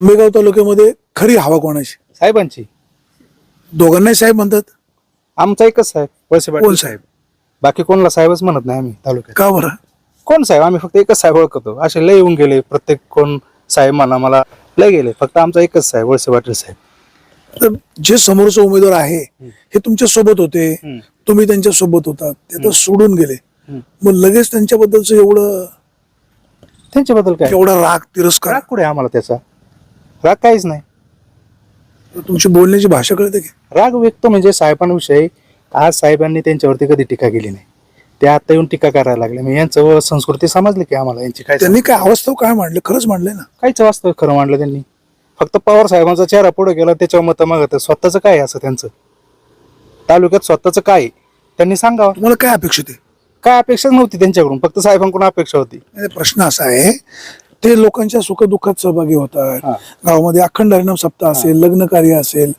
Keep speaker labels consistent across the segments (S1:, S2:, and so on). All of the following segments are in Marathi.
S1: आंबेगाव तालुक्यामध्ये खरी हवा कोणाची?
S2: साहेबांची.
S1: दोघांनाही साहेब म्हणतात.
S2: आमचा एकच साहेब वळसे
S1: कोण
S2: पाटील
S1: साहेब?
S2: बाकी कोणला साहेबच म्हणत नाही आम्ही तालुक्यात.
S1: का बरं?
S2: कोण साहेब? आम्ही फक्त एकच साहेब ओळखतो. असे लय येऊन गेले. प्रत्येक कोण साहेब म्हणा मला लय गेले. फक्त आमचा एकच साहेब वळसे पाटील साहेब.
S1: तर जे समोरचे उमेदवार आहे हे तुमच्यासोबत होते.
S2: हम्म.
S1: तुम्ही त्यांच्यासोबत होतात ते तर सोडून गेले.
S2: हम्म.
S1: मग लगेच त्यांच्याबद्दलचं एवढं
S2: त्यांच्याबद्दल काय?
S1: एवढा राग तिरस्कार.
S2: राग कुठे आहे आम्हाला त्याचा? राग काहीच नाही.
S1: तुमची बोलण्याची भाषा कळते की?
S2: राग व्यक्त म्हणजे साहेबांविषयी आज साहेबांनी त्यांच्यावरती कधी टीका केली नाही. ते आता येऊन टीका करायला लागले. मी यांचं संस्कृती समजली की आम्हाला यांची काय
S1: त्यांनी काय अवस्था काय मांडले? खरंच मांडले ना?
S2: काहीच वास्तव खरं मांडलं त्यांनी. फक्त पवार साहेबांचा चेहरा पुढे गेला त्याच्यावर मत मागत स्वतःचं काय असं त्यांचं? तालुक्यात स्वतःचं काय? त्यांनी सांगावं.
S1: तुम्हाला काय अपेक्षित आहे?
S2: काय अपेक्षा नव्हती त्यांच्याकडून. फक्त साहेबांकडून अपेक्षा होती.
S1: प्रश्न असा आहे ते लोकांच्या सुखदुःखात सहभागी होतात. गावामध्ये अखंड हरिनाम सप्ताह असेल लग्न कार्य असेल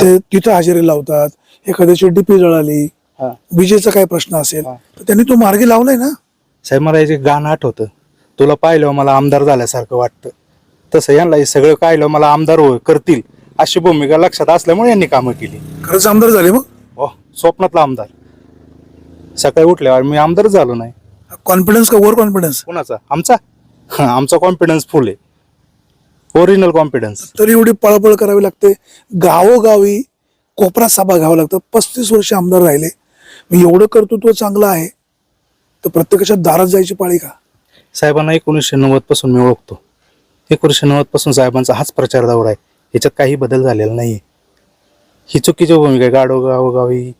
S1: ते तिथं हजेरी लावतात. एखाद्याची डीपी जळाली. विजेचा काय प्रश्न असेल. तर त्यांनी तो मार्गी लावलाय ना?
S2: साहेब मला याचे गाणं आठवतं. तुला पाहिलं मला आमदार झाल्यासारखं वाटतं. तसं यांना हे सगळं पाहिलं मला आमदार हो करतील अशी भूमिका लक्षात असल्यामुळे यांनी कामं केली.
S1: खरंच आमदार झाले मग?
S2: हो स्वप्नातला आमदार. सकाळी उठल्यावर मी आमदार झालो नाही.
S1: कॉन्फिडन्स का ओव्हर कॉन्फिडन्स
S2: कोणाचा? आमचा? हा, आमचा कॉन्फिडन्स फुल आहे. ओरिजिनल कॉन्फिडन्स
S1: तरी एवढी पळपळ करावी लागते. गावोगावी कोपरा सभा घ्यावं लागतं पस्तीस वर्ष आमदार राहिले. मी एवढं कर्तृत्व चांगलं आहे. तर प्रत्येकाच्या दारात जायची पाळी का?
S2: साहेबांना एकोणीसशे नव्वदपासून मी ओळखतो. एकोणीसशे नव्वदपासून साहेबांचा हाच प्रचार दौरा आहे. याच्यात काही बदल झालेला नाही ही चुकीची भूमिका आहे. गाडो गावोगावी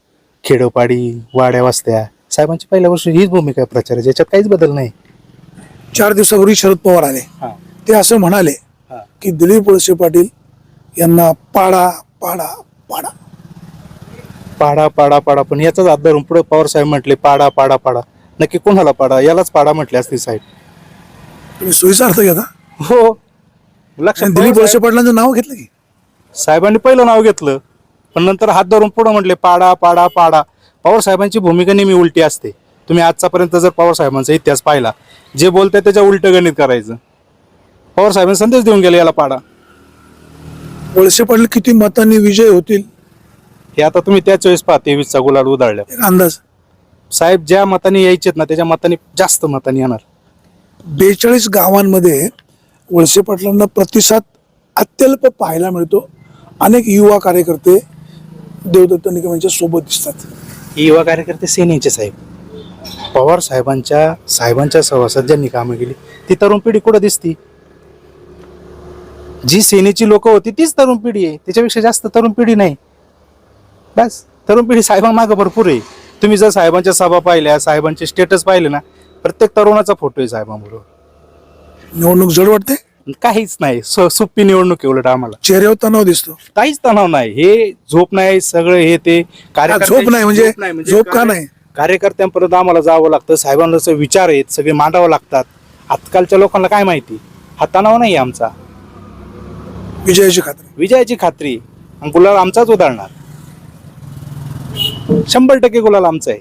S2: खेडोपाडी वाड्या वस्त्या. साहेबांची पहिल्या वर्षी हीच भूमिका आहे प्रचाराची. याच्यात काहीच बदल नाही.
S1: चार दिवसापूर्वी शरद पवार आले. ते असं म्हणाले की दिलीप वळसे पाटील यांना पाडा पाडा पाडा.
S2: पाडा पाडा पाडा. पण याचाच हात धरून पुढे पवार साहेब म्हटले पाडा पाडा पाडा. नक्की कोणाला पाडा? यालाच पाडा म्हटले असते साहेब.
S1: तुम्ही सोयीचा अर्थ घेता.
S2: हो. लक्षात
S1: दिलीप वळसे पाटलांचं नाव घेतलं की?
S2: साहेबांनी पहिलं नाव घेतलं पण नंतर हात धरून पुढे म्हटले पाडा पाडा पाडा. पवार साहेबांची भूमिका नेहमी उलटी असते. तुम्ही आजचापर्यंत जर पवार साहेबांचा इतिहास पाहिला जे बोलते त्याच्या उलट गणित करायचं. पवार साहेबांनी संदेश देऊन गेले याला पाडा.
S1: वळसे पाटील किती मतांनी विजय होतील?
S2: हे आता तुम्ही त्याच वेळेस पहा तेवीसचा गुलाल उधाळल्या
S1: एक अंदाज.
S2: साहेब ज्या मताने यायचेत ना त्याच्या मताने जास्त मताने येणार.
S1: बेचाळीस गावांमध्ये वळसे पाटलांना प्रतिसाद अत्यल्प पाहायला मिळतो. अनेक युवा कार्यकर्ते देवदत्त निकम यांच्या सोबत दिसतात.
S2: युवा कार्यकर्ते सेनेचे साहेब. पवार साहेबांच्या साहेबांच्या सहवासात ज्यांनी कामं केली ती तरुण पिढी कुठं दिसती? जी सेनेची लोक होती तीच तरुण पिढी आहे. त्याच्यापेक्षा जास्त तरुण पिढी नाही. बस. तरुण पिढी साहेबांमागं भरपूर आहे. तुम्ही जर साहेबांच्या सभा पाहिल्या साहेबांचे स्टेटस पाहिले ना प्रत्येक तरुणाचा फोटो आहे साहेबांबरोबर.
S1: निवडणूक जड वाटते?
S2: काहीच नाही. सु- सुप्पी निवडणूक उलट आम्हाला.
S1: चेहऱ्यावर तणाव दिसतो.
S2: काहीच तणाव नाही. हे झोप नाही सगळं हे ते कार्यकर्त्यांची-
S1: झोप नाही म्हणजे
S2: झोप
S1: का नाही?
S2: कार्यकर्त्यांपर्यंत आम्हाला जावं लागतं. साहेबांना जसे विचार आहेत सगळे मांडावं लागतात. आजकालच्या लोकांना काय माहिती? हा तणाव नाही आमचा.
S1: विजयाची खात्री.
S2: विजयाची खात्री. आणि गुलाल आमचाच उधळणार. शंभर टक्के गुलाल आमचा आहे.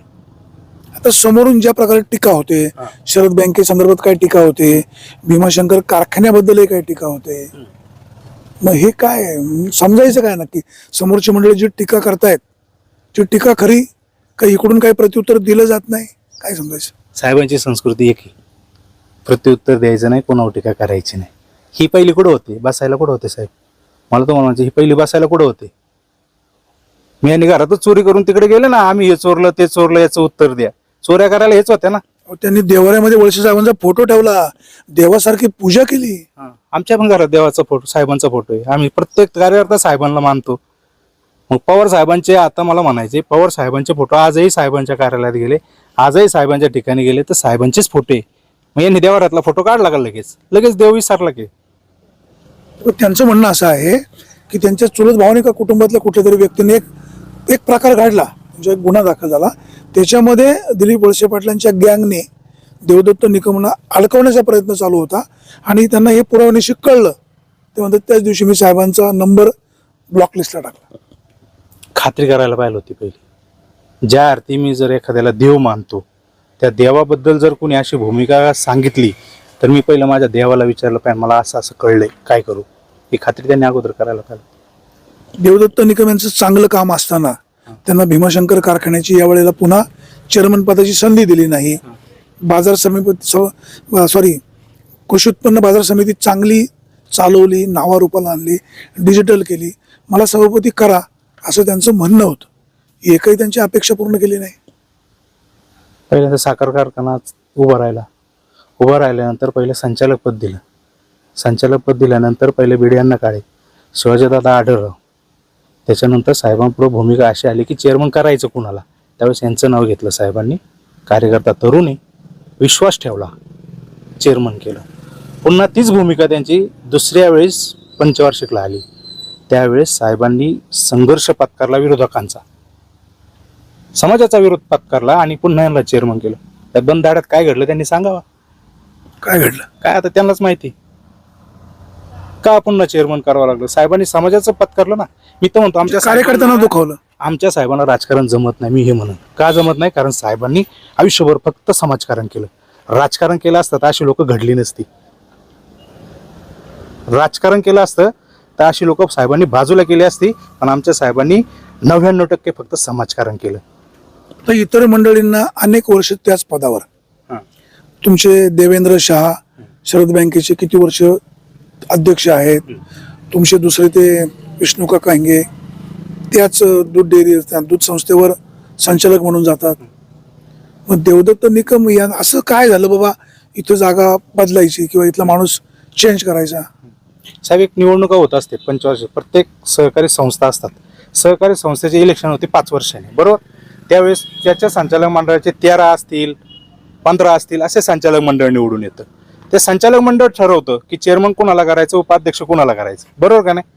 S1: आता समोरून ज्या प्रकारे टीका होते. शरद बँके संदर्भात काय टीका होते भीमाशंकर कारखान्याबद्दल काय टीका होते. मग हे काय? समजायचं काय नक्की? समोरची मंडळी जी टीका करतायत ती टीका खरी का इकडून काही प्रत्युत्तर दिलं जात नाही? काय समजायचं?
S2: साहेबांची संस्कृती एक आहे. प्रत्युत्तर द्यायचं नाही कोणावर टीका करायची नाही. ही पहिली कुठं होते? बसायला कुठं होते साहेब? मला तुम्हाला म्हणजे ही पहिली बसायला कुठं होते? मी आणि घरातच चोरी करून तिकडे गेले ना आम्ही हे चोरलं ते चोरलं याचं उत्तर द्या. चोऱ्या करायला हेच होत्या ना.
S1: अहो, त्यांनी देवाऱ्यामध्ये वळसे साहेबांचा फोटो ठेवला. देवासारखी पूजा केली.
S2: आमच्या पण घरात देवाचा फोटो साहेबांचा फोटो आहे. आम्ही प्रत्येक कार्यकर्ता साहेबांना मानतो. मग पवार साहेबांचे आता मला म्हणायचे पवार साहेबांचे फोटो आजही साहेबांच्या कार्यालयात गेले आजही साहेबांच्या ठिकाणी गेले तर साहेबांचेच फोटो आहे. मग यांनी देवारातला फोटो काढला का लगेच? लगेच देव विसरला की.
S1: तर त्यांचं म्हणणं असं आहे की त्यांच्या चुलत भावाने का कुटुंबातल्या कुठल्या तरी व्यक्तीने एक एक प्रकार घडला म्हणजे एक गुन्हा दाखल झाला. त्याच्यामध्ये दिलीप वळसे पाटलांच्या गँगने देवदत्त निकमना अडकवण्याचा प्रयत्न चालू होता आणि त्यांना हे पुरावण्याशी कळलं. ते म्हणतात त्याच दिवशी मी साहेबांचा नंबर ब्लॉक लिस्टला टाकला.
S2: खात्री करायला पाहिजे होती पहिली. ज्या अर्थी मी जर एखाद्याला देव मानतो त्या देवाबद्दल जर कोणी अशी भूमिका सांगितली तर मी पहिलं माझ्या देवाला विचारलं पाहिजे मला असं असं कळलंय काय करू? ही खात्री त्यांनी अगोदर करायला पाहिजे
S1: देवदत्त निकम यांचं चांगलं काम असताना त्यांना भीमाशंकर कारखान्याची यावेळेला पुन्हा चेअरमन पदाची संधी दिली नाही. बाजार समिती सॉरी कृषी उत्पन्न बाजार समिती चांगली चालवली नावारूपाला आणली डिजिटल केली. मला सभापती करा असं त्यांचं म्हणणं होतं. एकही त्यांची अपेक्षा पूर्ण केली नाही.
S2: पहिल्यांदा साखर कारखाना उभा राहिला. उभा राहिल्यानंतर पहिले संचालक पद दिलं. संचालक पद दिल्यानंतर पहिले बिडियांना काढे शिवाजीदादा आढळराव त्याच्यानंतर साहेबांपुढे भूमिका अशी आली की चेअरमन करायचं कुणाला? त्यावेळेस यांचं नाव घेतलं साहेबांनी. कार्यकर्ता तरुणी विश्वास ठेवला. चेअरमन केलं. पुन्हा तीच भूमिका त्यांची दुसऱ्या वेळेस पंचवार्षिकला आली. त्यावेळेस साहेबांनी संघर्ष पत्कारला विरोधकांचा. समाजाचा विरोध पत्कारला आणि पुन्हा यांना चेअरमन केलं. त्या बंद काय घडलं त्यांनी सांगावा?
S1: काय घडलं?
S2: काय आता त्यांनाच माहिती. का पुन्हा चेअरमन करावं लागलं? साहेबांनी समाजाचं पत्कारलं ना. मी तर म्हणतो आमच्या
S1: कार्यकर्त्यांना दुखावलं.
S2: आमच्या साहेबांना राजकारण जमत नाही मी हे म्हणून. का जमत नाही? कारण साहेबांनी आयुष्यभर फक्त समाजकारण केलं. राजकारण केलं असतं तर अशी लोक घडली नसती. राजकारण केलं असतं तर अशी लोक साहेबांनी बाजूला केली असती पण आमच्या साहेबांनी नव्याण्णव टक्के फक्त समाजकारण केलं.
S1: तर इतर मंडळींना अनेक वर्ष त्याच पदावर.
S2: हां.
S1: तुमचे देवेंद्र शहा शरद बँकेचे किती वर्ष अध्यक्ष आहेत? तुमचे दुसरे ते विष्णू काका हिंगे त्याच दूध डेअरी दूध संस्थेवर संचालक म्हणून जातात. मग देवदत्त निकम या असं काय झालं बाबा? इथं जागा बदलायची किंवा इथला माणूस चेंज करायचा?
S2: साहेब एक निवडणुका होत असते पंचवर्ष. प्रत्येक सहकारी संस्था असतात. सहकारी संस्थेचे इलेक्शन होते पाच वर्षांनी बरोबर? त्यावेळेस त्याच्या संचालक मंडळाचे तेरा असतील पंधरा असतील असे संचालक मंडळ निवडून येतं. ते संचालक मंडळ ठरवतं की चेअरमन कोणाला करायचं उपाध्यक्ष कोणाला करायचं. बरोबर का नाही?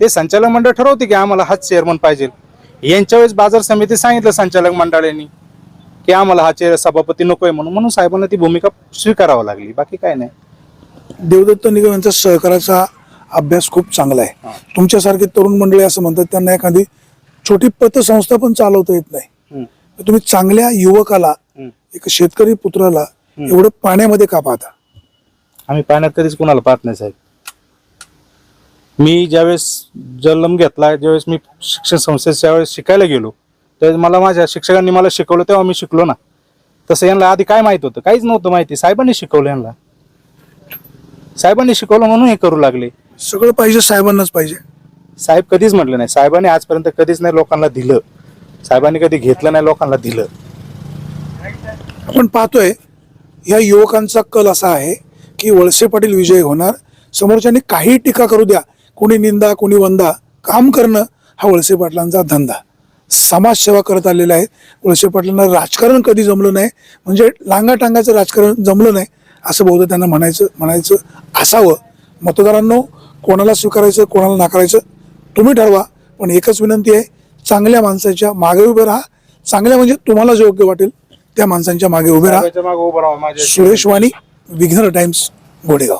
S2: ते संचालक मंडळ ठरवते की आम्हाला हाच चेअरमन पाहिजे. यांच्या वेळेस बाजार समिती सांगितलं संचालक मंडळाने की आम्हाला हा चेअर सभापती नको आहे म्हणून. म्हणून साहेबांना ती भूमिका स्वीकारावं लागली. बाकी काय नाही.
S1: देवदत्त निगम यांचा सहकाराचा अभ्यास खूप चांगला आहे. तुमच्यासारखे तरुण मंडळी असं म्हणतात त्यांना एखादी छोटी पतसंस्था पण चालवता येत नाही. तुम्ही चांगल्या युवकाला. एक शेतकरी पुत्राला एवढं पाण्यामध्ये का पाहता?
S2: आम्ही पाण्यात कधीच कुणाला पाहत नाही साहेब. मी ज्यावेळेस जन्म घेतला ज्यावेळेस मी शिक्षण संस्थेत ज्यावेळेस शिकायला गेलो त्यावेळेस मला माझ्या शिक्षकांनी मला शिकवलं तेव्हा मी शिकलो ना. तसं यांना आधी काय माहीत होतं? काहीच नव्हतं माहिती. साहेबांनी शिकवलं यांना. साहेबांनी शिकवलं म्हणून हे करू लागले.
S1: सगळं पाहिजे साहेबांनाच पाहिजे.
S2: साहेब कधीच म्हटलं नाही. साहेबांनी आजपर्यंत कधीच नाही लोकांना दिलं. साहेबांनी कधी घेतलं नाही लोकांना दिलं.
S1: आपण पाहतोय या युवकांचा कल असा आहे की वळसे पाटील विजय होणार. समोरच्यांनी काही टीका करू द्या. कोणी निंदा कोणी वंदा काम करणं हा वळसे पाटलांचा धंदा. समाजसेवा करत आलेला आहे वळसे पाटलांना राजकारण कधी जमलं नाही. म्हणजे लांगाटांगाचं राजकारण जमलं नाही. असं बहुधा त्यांना म्हणायचं म्हणायचं असावं. मतदारांनो कोणाला स्वीकारायचं कोणाला नाकारायचं तुम्ही ठरवा. पण एकच विनंती आहे चांगल्या माणसाच्या मागे उभे राहा. चांगल्या म्हणजे तुम्हाला जे योग्य वाटेल त्या माणसांच्या मागे उभे राहा. सुरेश वाणी विघ्नर टाइम्स गोडेगाव.